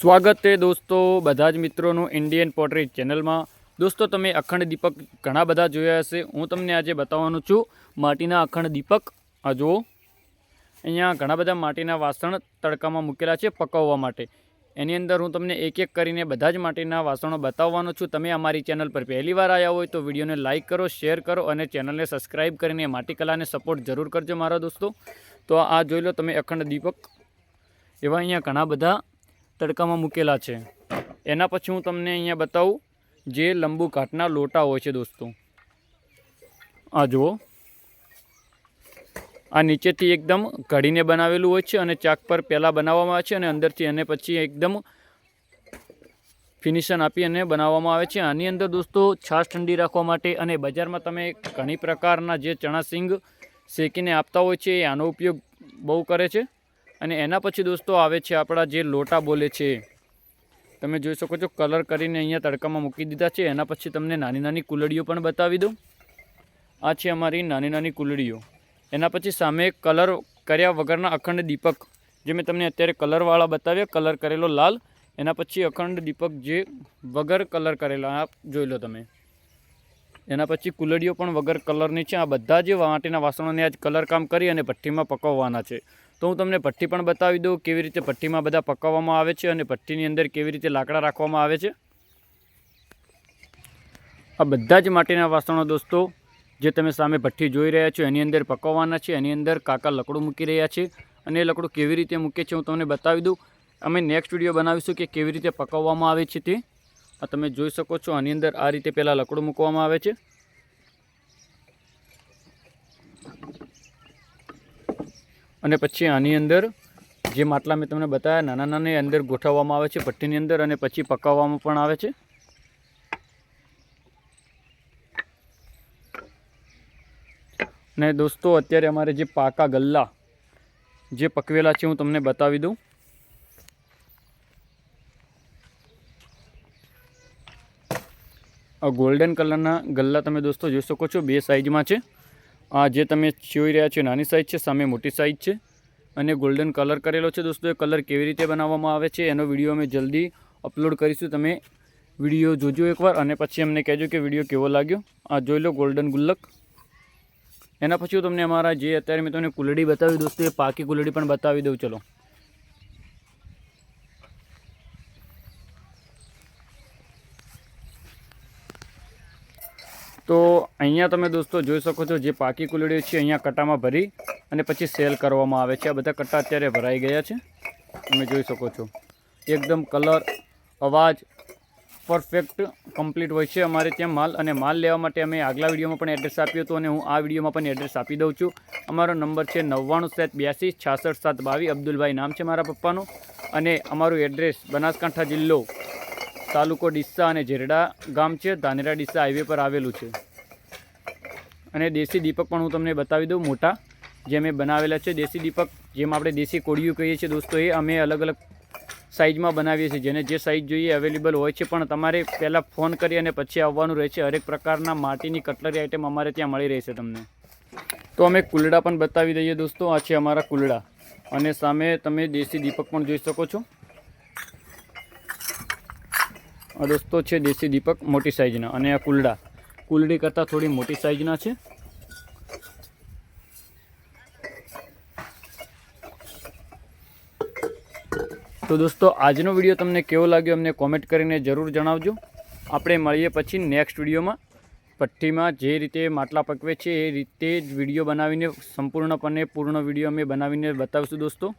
સ્વાગત છે દોસ્તો, બધા જ મિત્રોનું ઇન્ડિયન પોટરી ચેનલમાં. દોસ્તો, તમે અખંડ દીપક ઘણા બધા જોયા હશે. હું તમને આજે બતાવવાનું છું, માટીના અખંડ દીપક. આ જુઓ. અહીંયા ઘણા બધા માટીના વાસણ તડકામાં મૂકેલા છે પકવવા માટે. એની અંદર હું તમને એક એક કરીને બધા જ માટીના વાસણો બતાવવાનો છું. તમે અમારી ચેનલ પર પહેલી વાર આવ્યા હોય તો વિડીયોને લાઇક કરો, શેર કરો અને ચેનલને સબસ્ક્રાઈબ કરીને માટી કલાને સપોર્ટ જરૂર કરજો મારા દોસ્તો. તો આ જોઈ લો તમે અખંડ દીપક. એવા અહીંયા ઘણા બધા તડકામાં મૂકેલા છે. એના પછી હું તમને અહીંયા બતાવું જે લંબુ કાટના લોટા હોય છે દોસ્તો. આ જુઓ. આ નીચેથી એકદમ ઘડીને બનાવેલું હોય છે અને ચાક પર પહેલાં બનાવવામાં આવે છે અને અંદરથી એને પછી એકદમ ફિનિશન આપી અને બનાવવામાં આવે છે. આની અંદર દોસ્તો છાશ ઠંડી રાખવા માટે અને બજારમાં તમે ઘણી પ્રકારના જે ચણા સિંગ શેકીને આપતા હોય છે એ આનો ઉપયોગ બહુ કરે છે. અને એના પછી દોસ્તો આવે છે આપણા જે લોટા બોલે છે. તમે જોઈ શકો છો કલર કરીને અહીંયા તડકામાં મૂકી દીધા છે. એના પછી તમને નાની નાની કુલડીઓ પણ બતાવી દઉં. આ છે અમારી નાની નાની કુલડીઓ. એના પછી સામે કલર કર્યા વગરના અખંડ દીપક. જે મેં તમને અત્યારે કલરવાળા બતાવ્યા, કલર કરેલો લાલ. એના પછી અખંડ દીપક જે વગર કલર કરેલા, આ જોઈ લો તમે. એના પછી કુલડીઓ પણ વગર કલરની છે. આ બધા જે માટીના વાસણોને આજ કલર કામ કરી અને ભઠ્ઠીમાં પકવવાના છે. તો હું તમને ભઠ્ઠી પણ બતાવી દઉં કેવી રીતે ભઠ્ઠીમાં બધા પકવવામાં આવે છે અને ભઠ્ઠીની અંદર કેવી રીતે લાકડા રાખવામાં આવે છે. આ બધા જ માટીના વાસણો દોસ્તો, જે તમે સામે ભઠ્ઠી જોઈ રહ્યા છો, એની અંદર પકવવાના છે, એની અંદર કાકા લકડું મૂકી રહ્યા છે અને એ લકડું કેવી રીતે મૂકે છે હું તમને બતાવી દઉં. અમે નેક્સ્ટ વીડિયો બનાવીશું કે કેવી રીતે પકવવામાં આવે છે તે. આ તમે જોઈ શકો છો, આની અંદર આ રીતે પહેલાં લકડું મૂકવામાં આવે છે. અને પછી આની અંદર જે માટલા મેં તમને બતાવ્યા, નાના નાના અંદર ગોઠવવામાં આવે છે ભઠ્ઠીની અંદર અને પછી પકાવવામાં પણ આવે છે. અને દોસ્તો, અત્યારે અમારે જે પાકા ગલ્લા જે પકવેલા છે, હું તમને બતાવી દઉં. આ ગોલ્ડન કલરના ગલ્લા તમે દોસ્તો જોઈ શકો છો, બે સાઇઝમાં છે. આ જે તમે જોઈ રહ્યા છો, નાની સાઇઝ છે, સામે મોટી સાઇઝ છે. અને ગોલ્ડન કલર કરેલો છે દોસ્તો. એ કલર કેવી રીતે બનાવવામાં આવે છે, એનો વીડિયો અમે જલ્દી અપલોડ કરીશું. તમે વીડિયો જોજો એકવાર અને પછી અમને કહેજો કે વીડિયો કેવો લાગ્યો. આ જોઈ લો ગોલ્ડન ગુલ્લક. એના પછી હું તમને અમારા જે અત્યારે મેં તમને કુલડી બતાવી, દોસ્તો, એ પાકી કુલડી પણ બતાવી દઉં, ચલો. તો અહીંયા તમે દોસ્તો જોઈ શકો છો જે પાકી કુલડીઓ છે, અહીંયા કટામાં ભરી અને પછી સેલ કરવામાં આવે છે. આ બધા કટ્ટા અત્યારે ભરાઈ ગયા છે. તમે જોઈ શકો છો. એકદમ કલર અવાજ પરફેક્ટ કમ્પ્લીટ હોય છે અમારે ત્યાં માલ અને માલ લેવા માટે અમે આગલા વિડીયોમાં પણ એડ્રેસ આપ્યું હતું અને હું આ વિડીયોમાં પણ એડ્રેસ આપી દઉં છું. અમારો નંબર છે નવ્વાણું સાત બ્યાસી છાસઠ સાત બાવીસ અબ્દુલભાઈ નામ છે મારા પપ્પાનું. અને અમારું એડ્રેસ બનાસકાંઠા જિલ્લો તાલુકો ડિસ્સા અને ઝેરડા ગામ છે. ધાનેરા ડીસા હાઈવે પર આવેલું છે. અને દેશી દીપક પણ હું તમને બતાવી દઉં મોટા, જે મેં બનાવેલા છે. દેશી દીપક, જેમ આપણે દેશી કોળિયું કહીએ છીએ દોસ્તો, એ અમે અલગ અલગ સાઇઝમાં બનાવીએ છીએ. જેને જે સાઇઝ જોઈએ અવેલેબલ હોય છે. પણ તમારે પહેલાં ફોન કરી અને પછી આવવાનું રહે છે હરેક પ્રકારના માટીની કટલરી આઇટમ અમારે ત્યાં મળી રહેશે તમને. તો અમે કુલડા પણ બતાવી દઈએ દોસ્તો. આ છે અમારા કુલડા. અને સામે તમે દેશી દીપક પણ જોઈ શકો છો આ દોસ્તો છે દેશી દીપક, મોટી સાઇઝના અને આ કુલડા. કુલડી કરતાં થોડી મોટી સાઇઝના છે. તો દોસ્તો, આજનો વીડિયો તમને કેવો લાગ્યો અમને કોમેન્ટ કરીને જરૂર જણાવજો. આપણે મળીએ પછી નેક્સ્ટ વિડીયોમાં પટ્ટીમાં જે રીતે માટલા પકવે છે, એ રીતે જ વીડિયો બનાવીને, સંપૂર્ણપણે પૂર્ણ વીડિયો અમે બનાવીને બતાવીશું દોસ્તો.